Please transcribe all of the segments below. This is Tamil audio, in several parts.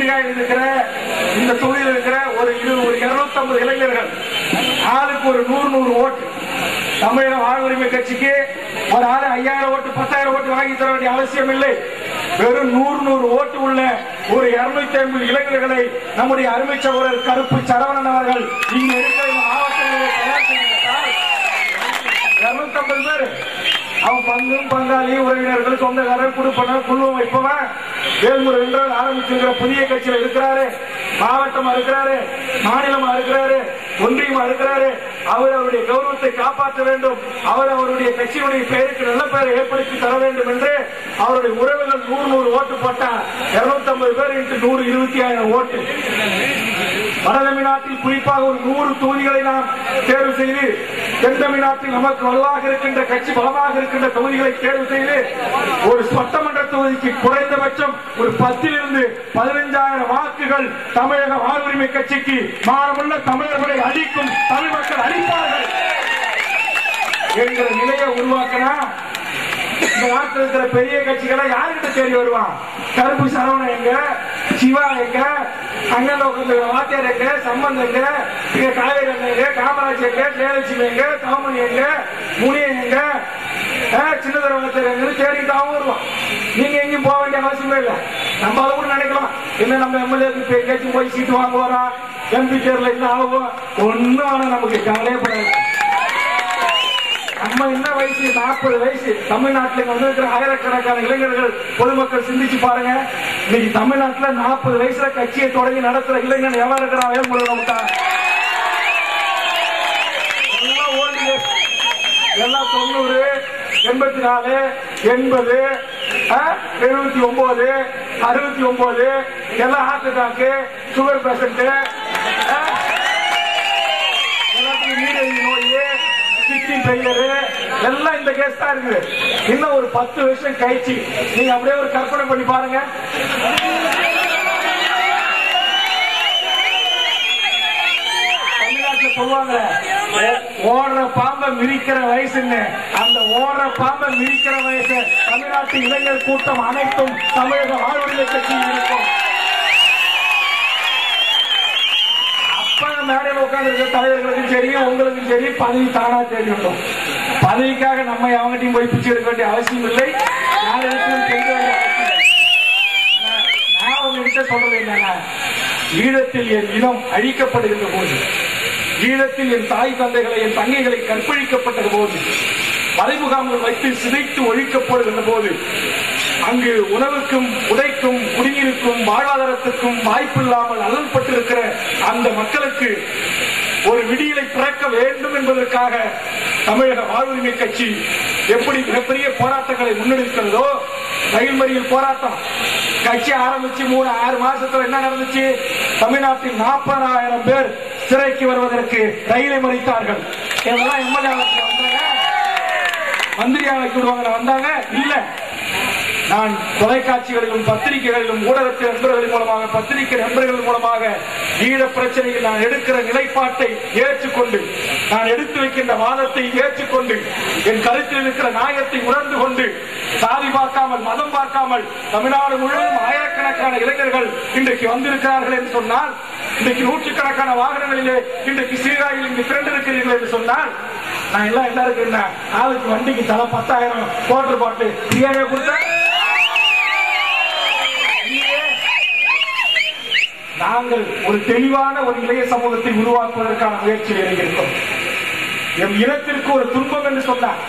சீர்காழியில் இருக்கிற இந்த தொகுதியில் இருக்கிற ஒரு ஒரு இருநூத்தி ஐம்பது இளைஞர்கள். ஆளுக்கு ஒரு நூறு நூறு ஓட்டு. தமிழக வாழ்வுரிமை கட்சிக்கு ஒரு ஆளு ஐயாயிரம் ஓட்டு பத்தாயிரம் ஓட்டு வாங்கி தர வேண்டிய அவசியம் இல்லை. வெறும் நூறு நூறு ஓட்டு உள்ள ஒரு இருநூத்தி ஐம்பது இளைஞர்களை நம்முடைய அருமை சகோதரர் கருப்பு சரவணன் அவர்கள் இங்கு இருக்கிற இந்த மாவட்டங்களில் தயார் செய்திருக்கிறார் இருநூத்தி ஐம்பது பேர் அவன் பங்கும் பங்காளி உறவினர்கள் சொந்தக்காரர் குடுப்பனர் குழுவம் வைப்பவன். வேல்முறை என்றால் ஆரம்பிச்சிருக்கிற புதிய கட்சியில் இருக்கிறாரு. மாவட்டமா இருக்கிறாரு மாநிலமா இருக்கிறாரு ஒன்றியமா இருக்கிறாரு. அவர் அவருடைய கௌரவத்தை காப்பாற்ற வேண்டும். அவர் அவருடைய கட்சியுடைய பெயருக்கு நல்ல பெயரை ஏற்படுத்தி தர வேண்டும் என்று அவருடைய உறவுகள் நூறு நூறு ஓட்டு போட்டா இருநூத்தி ஐம்பது பேர் இன்ட்டு நூறு இருபத்தி ஆயிரம் ஓட்டு. வடதமிழ்நாட்டில் குறிப்பாக ஒரு நூறு தொகுதிகளை நாம் தேர்வு செய்து தென் தமிழ்நாட்டில் நமக்கு வலுவாக இருக்கின்ற கட்சி பலமாக இருக்கின்ற தொகுதிகளை தேர்வு செய்து ஒரு சட்டமன்ற தொகுதிக்கு குறைந்தபட்சம் ஒரு பத்திலிருந்து பதினைஞ்சாயிரம் வாக்குகள் தமிழக வாழ்வுரிமை கட்சிக்கு மாறமுள்ள தமிழர்களை அளிக்கும் தமிழ் மக்கள் அளிப்பார்கள் என்கிற நிலையை உருவாக்கினா இந்த நாட்டில் இருக்கிற பெரிய கட்சிகளை யாருக்கிட்ட தேடி வருவான்? கருப்பு சரவணன் எங்க? சிவா எங்க? அண்ணன் வாத்தியார் எங்க? சம்பந்த் எங்க? இங்க காவேரி எங்க? காமராஜ் எங்க? ஜெயலட்சுமி எங்க? தவமணி எங்க? முனியன் எங்க? சின்னதரவத்தர் எங்க தேடிட்டு அவன் வருவான். நீங்க எங்கேயும் போக வேண்டிய அவசியமே இல்லை. நம்ம அதை கூட நினைக்கலாம். என்ன நம்ம எம்எல்ஏக்கு எங்கேயாச்சும் போய் சீட்டு வாங்க போறோம் எம்பி தேர்தல் என்ன ஆகும் ஒன்றும் ஆனால் நமக்கு கவலையப்படாது நம்ம என்ன வயசு? நாற்பது வயசு. தமிழ்நாட்டில் வந்திருக்கிற ஆயிரக்கணக்கான இளைஞர்கள் பொதுமக்கள் சிந்திச்சு பாருங்க. இன்னைக்கு தமிழ்நாட்டில் நாற்பது வயசுல கட்சியை தொடங்கி நடத்துற இளைஞன் எவன் இருக்கிறான்? வேல்முறை நமக்கா எல்லாம் ஓல்டு எல்லாம் தொண்ணூறு எண்பத்தி நாலு எண்பது எழுபத்தி ஒன்பது அறுபத்தி ஒன்பது எல்லாம் heart attack sugar patient kidney failure எல்லாம் இந்த கேஸ் தான் இருக்குது. இன்னும் ஒரு பத்து வருஷம் கழிச்சு நீங்க அப்படியே ஒரு கற்பனை பண்ணி பாருங்க. தமிழ்நாட்டுல சொல்லுவாங்க ஓடுற பாம்பை மிதிக்கிற வயசுன்னு அந்த ஓடுற பாம்பை மிதிக்கிற வயசு தமிழ்நாட்டு இளைஞர் கூட்டம் அனைத்தும் தமிழக வாழ்வுரிமை கட்சியில் இருக்கும். மேடையில் உட்கார்ந்து தலைவர்களுக்கும் சரி உங்களுக்கும் சரி பதவி தானா தேடி பதவிக்காக நம்ம அவங்ககிட்டயும் போய் பிச்சை எடுக்க வேண்டிய அவசியம் இல்லை. யாரிடத்திலும் வேண்டிய நான் உங்ககிட்ட சொல்றது என்னன்னா ஈழத்தில் என் இனம் அழிக்கப்படுகின்ற போது ஈழத்தில் என் தாய் தந்தைகளை என் தங்கைகளை கற்பழிக்கப்பட்ட போது மலைமுகாம்கள் வைத்து சிதைத்து ஒழிக்கப்படுகின்ற போது அங்கு உணவுக்கும் உடைக்கும் குடியிருக்கும் வாழ்வாதாரத்துக்கும் வாய்ப்பில்லாமல் அல்லல்பட்டிருக்கிற அந்த மக்களுக்கு ஒரு விடியலை பிறக்க வேண்டும் என்பதற்காக தமிழக வாழ்வுரிமை கட்சி எப்படி மிகப்பெரிய போராட்டங்களை முன்னெடுக்கிறதோ ரயில் மறியல் போராட்டம். கட்சி ஆரம்பிச்சு மூணு ஆறு மாசத்துல என்ன நடந்துச்சு? தமிழ்நாட்டில் நாற்பதாயிரம் பேர் சிறைக்கு வருவதற்கு ரயிலை மறித்தார்கள். இதெல்லாம் எம்எல்ஏ வந்தாங்க? மந்திரியா விடுவாங்க வந்தாங்க? இல்லை. நான் தொலைக்காட்சிகளிலும் பத்திரிகைகளிலும் ஊடகத்து நண்பர்கள் மூலமாக பத்திரிகை நண்பர்கள் மூலமாக ஈழ பிரச்சனையில் நான் எடுக்கிற நிலைப்பாட்டை ஏற்றுக்கொண்டு நான் எடுத்து வைக்கின்ற வாதத்தை ஏற்றுக்கொண்டு என் கருத்தில் இருக்கிற நியாயத்தை உணர்ந்து கொண்டு சாதி பார்க்காமல் மதம் பார்க்காமல் தமிழ்நாடு முழுவதும் ஆயிரக்கணக்கான இளைஞர்கள் இன்றைக்கு வந்திருக்கிறார்கள் என்று சொன்னால் இன்றைக்கு நூற்றுக்கணக்கான வாகனங்களிலே இன்றைக்கு சீராயில் இங்கு திரண்டிருக்கிறீர்கள் என்று சொன்னால் நான் எல்லாம் என்ன இருக்கிறேன் ஆளுக்கு வண்டிக்கு தலை பத்தாயிரம் வாட்டர் பாட்டில் ஃப்ரீயாக கொடுத்தேன். நாங்கள் ஒரு தெளிவான ஒரு இளைய சமூகத்தை உருவாக்குவதற்கான முயற்சியில் இறங்கியிருக்கோம் எம் இனத்திற்கு ஒரு துன்பம் என்று சொன்னார்.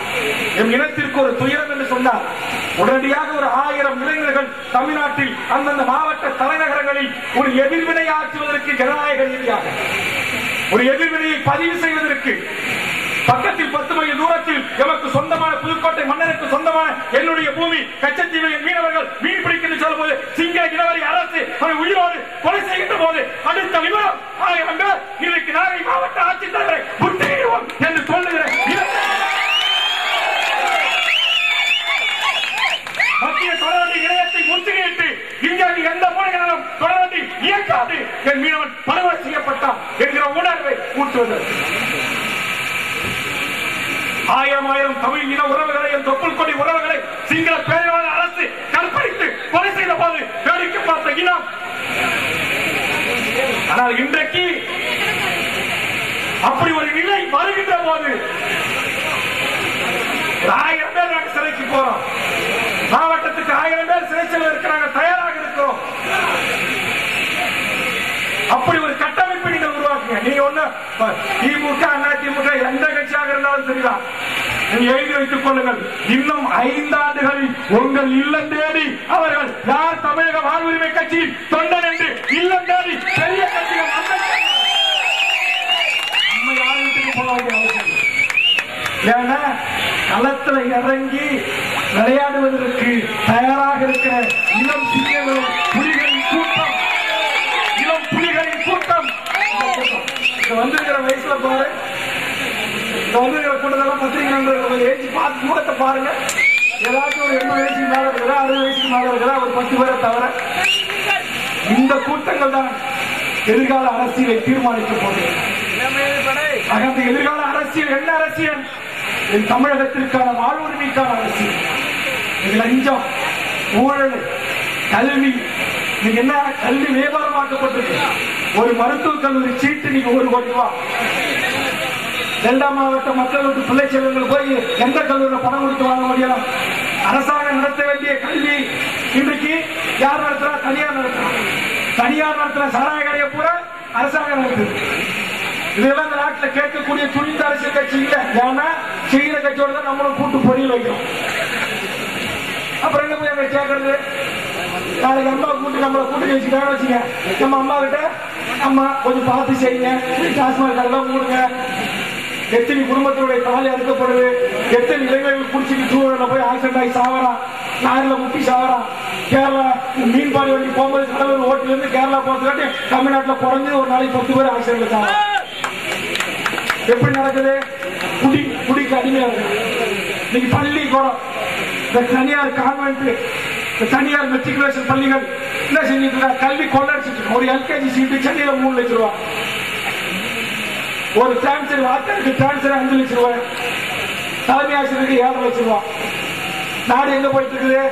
எம் இனத்திற்கு ஒரு துயரம் என்று சொன்னார். உடனடியாக ஒரு ஆயிரம் இளைஞர்கள் தமிழ்நாட்டில் அந்தந்த மாவட்ட தலைநகரங்களில் ஒரு எதிர்வினை ஆற்றுவதற்கு ஜனநாயக ரீதியாக ஒரு எதிர்வினையை பதிவு செய்வதற்கு பக்கத்தில் பத்து மைல் தூரத்தில் எமக்கு சொந்தமான புதுக்கோட்டை மன்னருக்கு சொந்தமான என்னுடைய பூமி கச்சத்தீவில் மீனவர்கள் மீன் பிடிக்கின்ற சொல்லும் போது சிங்க இனவரி அரசு அவரை உயிரோடு கொலை செய்கின்ற போது அடுத்த விவரம் இன்றைக்கு நாகை மாவட்ட ஆட்சித்தலைவரை முற்றுகையிடுவோம் என்று சொல்லுகிறேன் மத்திய தொடர்வண்டி இணையத்தை முற்றுகையிட்டு இந்தியாவில் எந்த மூலைகளிலும் தொடர்வண்டி இயக்காது என் மீனவன் பரவ செய்யப்பட்டான் என்கிற உணர்வை ஊட்டுவது. ஆயிரம் ஆயிரம் தமிழ் இன உறவுகளை தொப்புள் கொடி உறவுகளை சிங்கள பேரவாத அரசு கற்பழித்து கொலை செய்த போது வேடிக்கை பார்த்த இனம். ஆனால் இன்றைக்கு அப்படி ஒரு நிலை வருகின்ற போது ஆயிரம் பேர் நாங்கள் சிறைக்கு போறோம். மாவட்டத்துக்கு ஆயிரம் பேர் சிறைச்சல் இருக்கிறாங்க தயாராக இருக்கிறோம். அப்படி ஒரு கட்ட நீங்க ஒண்ணு திமுக அண்ணா திமுக எந்த கட்சியாக இருந்தாலும் சரிதான். எழுதி வைத்துக் கொள்ளுங்கள். இன்னும் ஐந்தாண்டுகளில் உங்கள் இல்லம் தேடி அவர்கள் யார் தமிழக வாழ்வுரிமை கட்சியின் தொண்டன் என்று இல்லம் தேடி பெரிய கட்சிகள் நம்ம யார் வீட்டுக்கு போக வேண்டிய அவசியம் ஏன்னா களத்துல இறங்கி விளையாடுவதற்கு தயாராக இருக்கிற இளம் இங்க வந்திருக்கிற வயசுல பாரு. இங்க வந்திருக்கிற கூட்டத்தெல்லாம் பத்திரிகை நண்பர்கள் ஏற்றி பார்த்து கூட்டத்தை பாருங்க. ஏதாச்சும் ஒரு எண்பது வயசுக்கு மேல இருக்கிறா அறுபது வயசுக்கு மேல இருக்கிறா ஒரு பத்து பேரை தவிர இந்த கூட்டங்கள் தான் எதிர்கால அரசியலை தீர்மானிக்க போகிறது ஆக எதிர்கால அரசியல் என்ன அரசியல்? என் தமிழகத்திற்கான வாழ்வுரிமைக்கான அரசியல். லஞ்சம் ஊழல் கல்வி. இன்னைக்கு என்ன? கல்வி வியாபாரமாக்கப்பட்டிருக்கு. ஒரு மருத்துவக் கல்லூரி சீட்டு நீங்க ஒரு கோடி ரூபாய் டெல்டா மாவட்ட மக்களுக்கு பிள்ளை செல்வங்கள் போய் எந்த கல்லூரியில பணம் கொடுத்து வாங்க முடியும்? அரசாங்கம் நடத்த வேண்டிய கல்வி இன்றைக்கு யார் நடத்துறா? தனியார் நடத்துறா. தனியார் நடத்துற சாராய கடையை பூரா அரசாங்கம் நடத்துது. இதெல்லாம் இந்த நாட்டில் கேட்கக்கூடிய துணிந்த அரசியல் கட்சி இல்லை. ஏன்னா செய்கிற கட்சியோட தான் நம்மளும் கூட்டு பொறியில் வைக்கிறோம். அப்புறம் என்ன போய் கேட்கறது நாளைக்கு அம்மா கூட்டு நம்மளை கூட்டி வச்சுக்கான்னு வச்சுங்க. நம்ம அம்மா கிட்ட அம்மா கொஞ்சம் பார்த்து செய்யுங்க. டாஸ்மாக் கடைலாம் மூடுங்க எத்தனை குடும்பத்தினுடைய தாலி அறுக்கப்படுது. எத்தனை இளைஞர்கள் குடிச்சிட்டு சூழல போய் ஆக்சிடென்ட் ஆகி சாவறான் நாரில் முட்டி சாவறான் கேரளா மீன்பாடி வண்டி போகும்போது கடலூர் ஓட்டில இருந்து கேரளா போறதுக்காட்டி தமிழ்நாட்டில் குறைஞ்சு ஒரு நாளைக்கு பத்து பேர் ஆக்சிடென்ட் சாவறான் எப்படி நடக்குது? குடி குடிக்கு அடிமையா இருக்கு. இன்னைக்கு பள்ளி கூட இந்த தனியார் கான்வென்ட் இந்த தனியார் மெட்ரிகுலேஷன் பள்ளிகள் என்ன செஞ்சுட்டு இருக்கா? கல்வி கொள்ளடிச்சிட்டு ஒரு எல்கேஜி சீட்டு சென்னையில மூணு லட்சம் ரூபாய் ஒரு டிரான்ஸ்பர் வார்த்தைக்கு டிரான்ஸ்பர் அஞ்சு லட்சம் ரூபாய். தலைமை ஆசிரியருக்கு ஏழரை லட்சம் ரூபாய். நாடு எங்க போயிட்டு இருக்குது?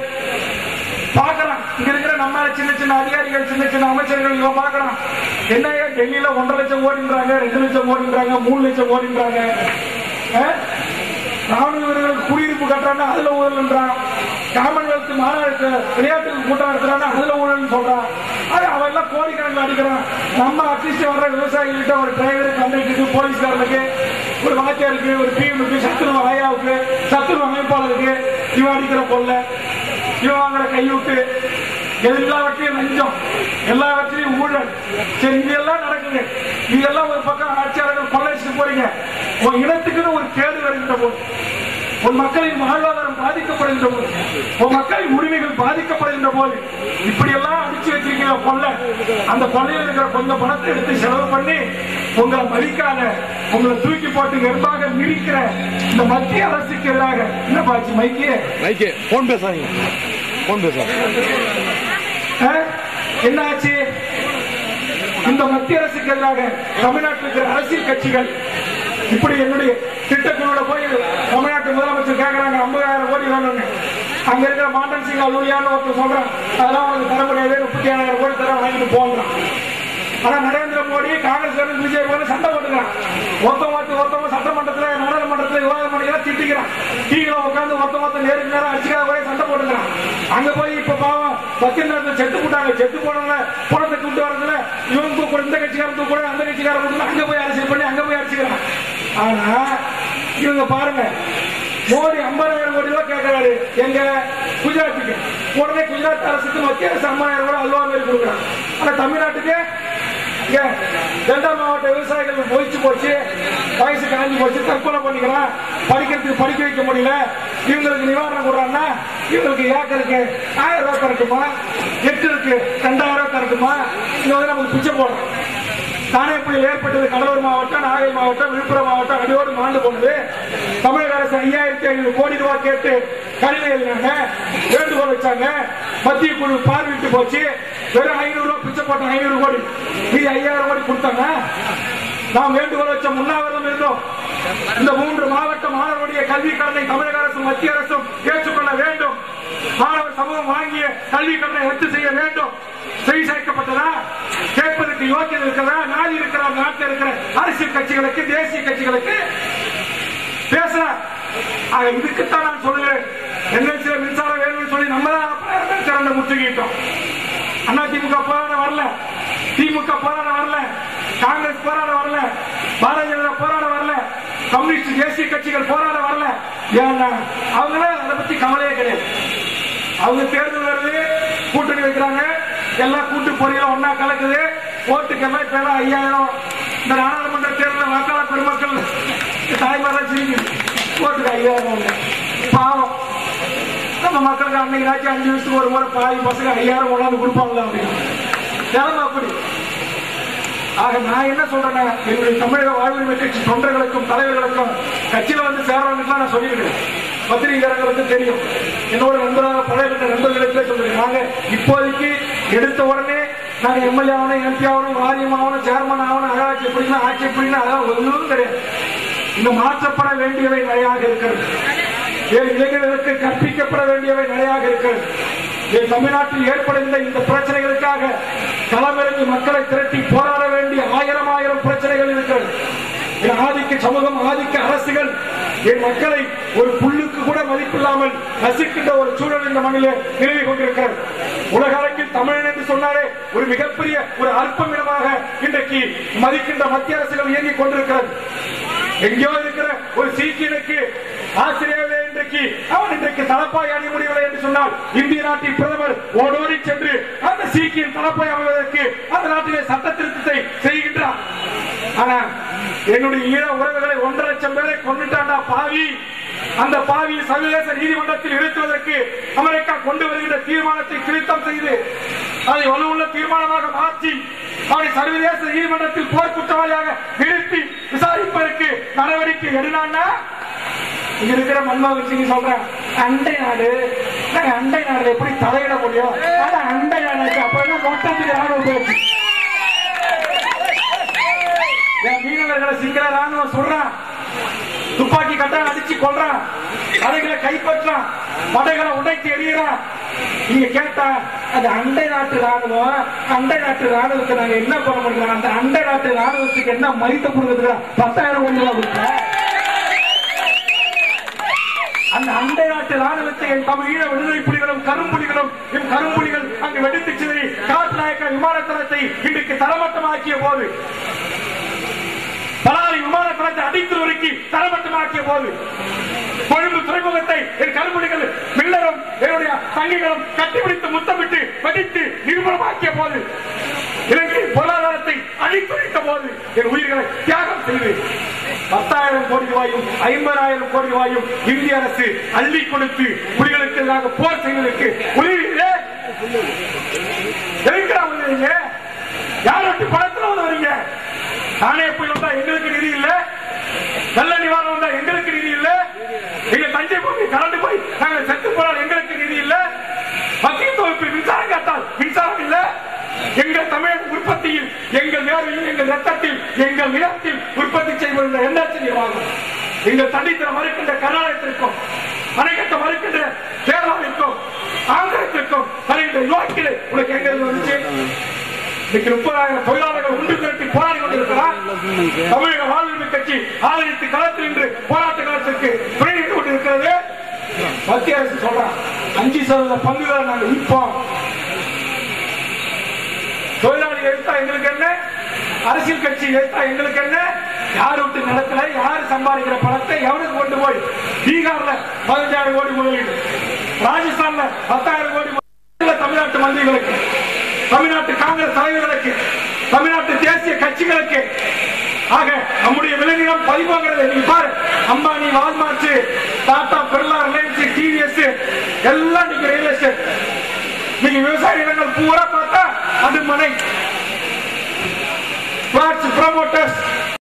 பாக்குறான் இங்க இருக்கிற நம்ம சின்ன சின்ன அதிகாரிகள் சின்ன சின்ன அமைச்சர்கள் இவன் பாக்குறான் என்ன டெல்லியில ஒன்றரை லட்சம் ஓடின்றாங்க ரெண்டு லட்சம் ஓடின்றாங்க மூணு லட்சம் ஓடின்றாங்க. ராணுவ வீரர்கள் குடியிருப்பு கட்டுறாங்க அதுல ஊழல்ன்றான் காமன்வெல்த் மாநாடு விளையாட்டு கூட்டம் நடத்துறாங்க அதுல ஊழல் சொல்றான். அது அவன் எல்லாம் கோடிக்கணக்கில் அடிக்கிறான். நம்ம அட்லீஸ்ட் வர்ற விவசாயிகள்கிட்ட ஒரு டிரைவர் கண்டக்டருக்கு போலீஸ்காரனுக்கு ஒரு வாத்தியாருக்கு ஒரு பிஎம்க்கு சத்துருவ ஆயாவுக்கு சத்துருவ அமைப்பாளருக்கு இவன் அடிக்கிற கொள்ள இவன் வாங்குற கையூட்டு எல்லாவற்றையும் லஞ்சம் எல்லாவற்றையும் ஊழல். சரி இதெல்லாம் நடக்குது. இதெல்லாம் ஒரு பக்கம் ஆட்சியாளர்கள் கொள்ளைச்சிட்டு போறீங்க. உன் இனத்துக்குன்னு ஒரு கேடு வருகின்ற போது உன் மக்களின் வாழ்வாதாரம் பாதிக்கப்படுகின்ற போது உன் மக்களின் உரிமைகள் பாதிக்கப்படுகின்ற போது இப்படி எல்லாம் அடிச்சு வச்சிருக்கிற கொள்ளை அந்த கொள்ளையில் இருக்கிற கொஞ்சம் பணத்தை எடுத்து செலவு பண்ணி உங்களை மதிக்காத உங்களை தூக்கி போட்டு எர்பாக மிதிக்கிற இந்த மத்திய அரசுக்கு எதிராக என்ன பாச்சு மைக்கிய மைக்கு போன் பேசாதீங்க. போன் பேசாதீங்க. ஆ? என்ன ஆச்சு இந்த மத்திய அரசுக்கு எதிராக தமிழ்நாட்டில் இருக்கிற அரசியல் கட்சிகள் இப்படி என்னுடைய திட்டக்குழுல போய் தமிழ்நாட்டு முதலமைச்சர் கேட்கறாங்க ஐம்பதாயிரம் கோடி வேணும்னு. அங்க இருக்கிற மாண்டன் சிங் அலுவலியான்னு ஒருத்தர் சொல்றான் அதெல்லாம் உங்களுக்கு தர முடியாது முப்பத்தி ஏழாயிரம் கோடி தர வாங்கிட்டு போகிறான் ஆனா நரேந்திர மோடி காங்கிரஸ் பிஜேபி போல சண்டை போட்டுக்கிறான். ஒருத்தன் ஒருத்தன் ஒருத்தவங்க சட்டமன்றத்துல நாடாளுமன்றத்துல விவாதம் பண்ணிக்கலாம் திட்டிக்கிறான். டீல உட்காந்து ஒருத்த ஒருத்தன் நேருக்கு நேரம் அடிச்சுக்காத போய் சண்டை போட்டுக்கிறான். அங்க போய் இப்ப பாவம் சத்தியநாதன் செத்து போட்டாங்க. செத்து போனவங்க புறத்தை கூட்டு வரதுல இவன் கூட இந்த கட்சிக்காரன் கூட அந்த கட்சிக்காரன் கூட அங்க போய் அரசியல் பண்ணி அங்க போய் அடிச்சுக்கிறான் ஆனா இவங்க பாருங்க. மோடி ஐம்பதாயிரம் கோடி ரூபாய் கேட்கிறாரு எங்க குஜராத்துக்கு. உடனே குஜராத் அரசுக்கு மத்திய அரசு ஐம்பதாயிரம் ரூபாய் அல்வா மாரி கொடுக்குறாங்க. ஆனா தமிழ்நாட்டுக்கு டெல்டா மாவட்ட விவசாயிகள் போயிச்சு போச்சு வயசு காஞ்சி போச்சு தற்கொலை பண்ணிக்கிறான். படிக்கிறதுக்கு படிக்க வைக்க முடியல. இவங்களுக்கு நிவாரணம் கொடுறான்னா இவங்களுக்கு ஏக்கருக்கு ஆயிரம் ரூபாய் தரட்டுமா? இருக்கு ரெண்டாயிரம் ரூபாய் தரட்டுமா? இங்க வந்து நமக்கு பிச்சை போடுறோம் தானே புயல் ஏற்பட்டது கடலூர் நாகை மாவட்டம் விழுப்புரம் மாவட்டம் அடியோடு மாண்டு கொண்டு தமிழக அரசு ஐயாயிரத்தி ஐநூறு கோடி ரூபாய் கேட்டு கடிதம் எழுதினாங்க வேண்டுகோள் வச்சாங்க. மத்திய குழு பார்வையிட்டு போச்சு. வெறும் ஐநூறு ரூபாய் பிச்சை போட்டாங்க ஐநூறு கோடி. இது ஐயாயிரம் கோடி கொடுத்தாங்க. நாம் வேண்டுகோள் வச்ச உண்ணாவிரதம் இருந்தோம். இந்த மூன்று மாவட்ட மாணவருடைய கல்வி கடனை தமிழக அரசும் மத்திய அரசும் ஏற்றுக்கொள்ள வேண்டும். மாணவர் சமூகம் வாங்கிய கல்வி கடனை ரத்து செய்ய வேண்டும். செவி சேர்க்கப்பட்டதா? யோக்கியம் இருக்கிறதா நாடு இருக்கிற நாட்டில் இருக்கிற அரசியல் கட்சிகளுக்கு தேசிய கட்சிகளுக்கு பேசுற. இதுக்குத்தான் நான் சொல்லுகிறேன். என்எல்சியில மின்சாரம் வேணும்னு சொல்லி நம்ம தான் சிறந்த முற்றுகிட்டோம் அண்ணா திமுக போராட வரல. திமுக போராட வரல. காங்கிரஸ் போராட வரல. பாரதிய ஜனதா போராட வரல. கம்யூனிஸ்ட் தேசிய கட்சிகள் போராட வரல. ஏன்னா அவங்களே அதை பத்தி கவலையே கிடையாது. அவங்க தேர்தல் வருது கூட்டணி வைக்கிறாங்க. எல்லாம் கூட்டு பொறியில ஒன்னா கலக்குது. ஓட்டுக்கெல்லாம் இப்ப ஐயாயிரம். இந்த நாடாளுமன்ற தேர்தல் வாக்காளர் பெருமக்கள் தாய்மாரெல்லாம் சிரிக்குது ஓட்டுக்கு ஐயாயிரம் பாவம். நம்ம மக்களுக்கு அன்னைக்கு அஞ்சு வருஷத்துக்கு ஒரு முறை பாய் பசங்க ஐயாயிரம் கொண்டாந்து கொடுப்பாங்களா அப்படின்னு நிலைமை அப்படி. ஆக நான் என்ன சொல்றேன்னா என்னுடைய தமிழக வாழ்வுரிமை கட்சி தொண்டர்களுக்கும் தலைவர்களுக்கும் கட்சியில வந்து சேர்றவங்களுக்குலாம் நான் சொல்லியிருக்கேன் பத்திரிகையாளர்களுக்கு தெரியும். என்னோட நண்பராக பழைய நண்பர்களுக்கு சொல்றேன் நாங்க இப்போதைக்கு எடுத்த உடனே நான் எம்எல்ஏ ஆகணும் எம்பி ஆகணும் வாரியம் ஆகணும் சேர்மன் ஆகணும் அழகாட்சி எப்படின்னா ஆட்சி எப்படின்னா அதெல்லாம் ஒன்றும் கிடையாது. இங்க மாற்றப்பட வேண்டியவை நிறையாக இருக்கிறது. ஏன் இளைஞர்களுக்கு கற்பிக்கப்பட வேண்டியவை நிறையாக இருக்கிறது? ஏன் தமிழ்நாட்டில் ஏற்படுகின்ற இந்த பிரச்சனைகளுக்காக களமிறங்கி மக்களை திரட்டி போராட வேண்டிய ஆயிரம் ஆயிரம் பிரச்சனைகள் இருக்கிறது. ஆதிக்க சமூகம் ஆதிக்க அரசுகள் என் மக்களை ஒரு புல்லுக்கு கூட மதிப்பில்லாமல் நசுக்கின்ற ஒரு சூழல் இந்த மண்ணிலே நிலவி கொண்டிருக்கிறது. உலக அளவில் தமிழன் என்று சொன்னாலே ஒரு மிகப்பெரிய ஒரு அற்பமிடமாக இன்றைக்கு மதிக்கின்ற மத்திய அரசிடம் இயங்கிக் கொண்டிருக்கிறது. எங்கேயோ இருக்கிற ஒரு சீக்கியனுக்கு ஆசிரியர்களே இன்றைக்கு அவன் இன்றைக்கு தலப்பாய் அணி முடியவில்லை என்று சொன்னால் இந்திய நாட்டின் பிரதமர் ஓடோடி சென்று அந்த சீக்கியன் தலப்பாய் அமைவதற்கு அந்த நாட்டிலே சட்ட திருத்தத்தை செய்கின்றார். ஆனா என்னுடைய ஈழ உறவுகளை ஒன்றரை லட்சம் பேரை கொண்டுட்டாண்டா பாவி. அந்த பாவி சர்வதேச நீதிமன்றத்தில் நிறுத்துவதற்கு அமெரிக்கா கொண்டு வருகின்ற தீர்மானத்தை திருத்தம் செய்து அதை வலுவுள்ள தீர்மானமாக மாற்றி அவரை சர்வதேச நீதிமன்றத்தில் போர் குற்றவாளியாக நிறுத்தி விசாரிப்பதற்கு நடவடிக்கை எடுனான்னா? இங்க இருக்கிற மன்மோகன் சிங் சொல்றேன் அண்டை நாடு நாங்க அண்டை நாடுல எப்படி தலையிட முடியும்? அண்டை நாடு அப்ப மொத்தத்துக்கு ராணுவ போச்சு என் மீனவர்களை சிங்கள ராணுவம் சொல்றான். துப்பாக்கி கட்டால் அடிச்சு கொள்றான் அதைகளை கைப்பற்றான். படைகளை உடைத்து எறிகிறான். நீங்க கேட்டா அது அண்டை நாட்டு ராணுவம் அண்டை நாட்டு ராணுவத்தை நாங்க என்ன பண்ண முடியும் அந்த அண்டை நாட்டு ராணுவத்துக்கு என்ன மதித்த கொடுக்குறதுக்கு பத்தாயிரம் கோடி ரூபாய் கொடுத்தேன் அந்த அண்டை நாட்டு ராணுவத்தை என் தமிழீழ விடுதலை புலிகளும் கரும்புலிகளும் என் கரும்புலிகள் அங்கு வெடித்து சிதறி காட்நாயக்க விமான தளத்தை இன்றைக்கு தரமட்டமாக்கிய போது பலாரி விமான தளத்தை அடித்து நொறுக்கி தரமட்டமாக்கிய போது கொழும்பு துறைமுகத்தை என் கருமுடிகள் மில்லரும் என்னுடைய தங்கிகளும் கட்டிப்பிடித்து முத்தமிட்டு வெடித்து நிர்மூலமாக்கிய போது இலங்கை பொருளாதாரத்தை அழித்துரைத்த போது என் உயிர்களை தியாகம் செய்து பத்தாயிரம் கோடி ரூபாயும் ஐம்பதாயிரம் கோடி ரூபாயும் இந்திய அரசு அள்ளி கொடுத்து புலிகளுக்கு எதிராக போர் செய்வதற்கு உதவியே எதுக்குடா உதவிங்க யாரோட்டு பணத்துல உதவுறீங்க நானே வந்தா எங்களுக்கு நிதி இல்ல. நல்ல நிவாரணம் வந்தா எங்களுக்கு நிதி இல்ல. எங்க தஞ்சை பூமி கலந்து போய் நாங்கள் செத்து போனால் எங்களுக்கு நிதி இல்ல. மத்திய தொகுப்பு மின்சாரம் கேட்டால் மின்சாரம் இல்ல. எங்கள் தமிழக உற்பத்தியில் எங்கள் நேர்மையில் எங்கள் ரத்தத்தில் எங்கள் நிலத்தில் உற்பத்தி செய்வதில் என்ன என்னாச்சரியமாகும் எங்கள் தண்ணித்தர மறுக்கின்ற கர்நாடகத்திற்கும் அணைக்கட்ட மறுக்கின்ற கேரளாவிற்கும் ஆந்திரத்திற்கும் வருகின்ற யோக்கியது உனக்கு எங்க இருந்து வந்துச்சு? இன்னைக்கு முப்பதாயிரம் தொழிலாளர்கள் ஒன்று திரட்டி போராடி கொண்டிருக்கிறார். தமிழக வாழ்வுரிமை கட்சி ஆதரித்து களத்தில் இன்று போராட்ட களத்திற்கு துணை நின்று கொண்டிருக்கிறது. மத்திய அரசு சொல்றான் அஞ்சு சதவீத பங்குகளை நாங்கள் விற்போம். தொழிலாளி எடுத்தா எங்களுக்கு என்ன? அரசியல் கட்சி எடுத்தா எங்களுக்கு என்ன? யார் விட்டு நடத்தல யார் சம்பாதிக்கிற பணத்தை எவனுக்கு கொண்டு போய்? பீகார்ல பதினஞ்சாயிரம் கோடி முதலீடு. ராஜஸ்தான்ல பத்தாயிரம் கோடி தமிழ்நாட்டு மந்திரிகளுக்கு. தமிழ்நாட்டு காங்கிரஸ் தலைவர்களுக்கு தமிழ்நாட்டு தேசிய கட்சிகளுக்கு. ஆக நம்முடைய விளைநிலம் பதிவாகிறது நீ பாரு Ambani Walmart Tata Birla Reliance TVS எல்லாம் நீங்க ரியல் எஸ்டேட் நீங்க விவசாய நிலங்கள் பூரா பார்த்தா அது மனை. Plots promoters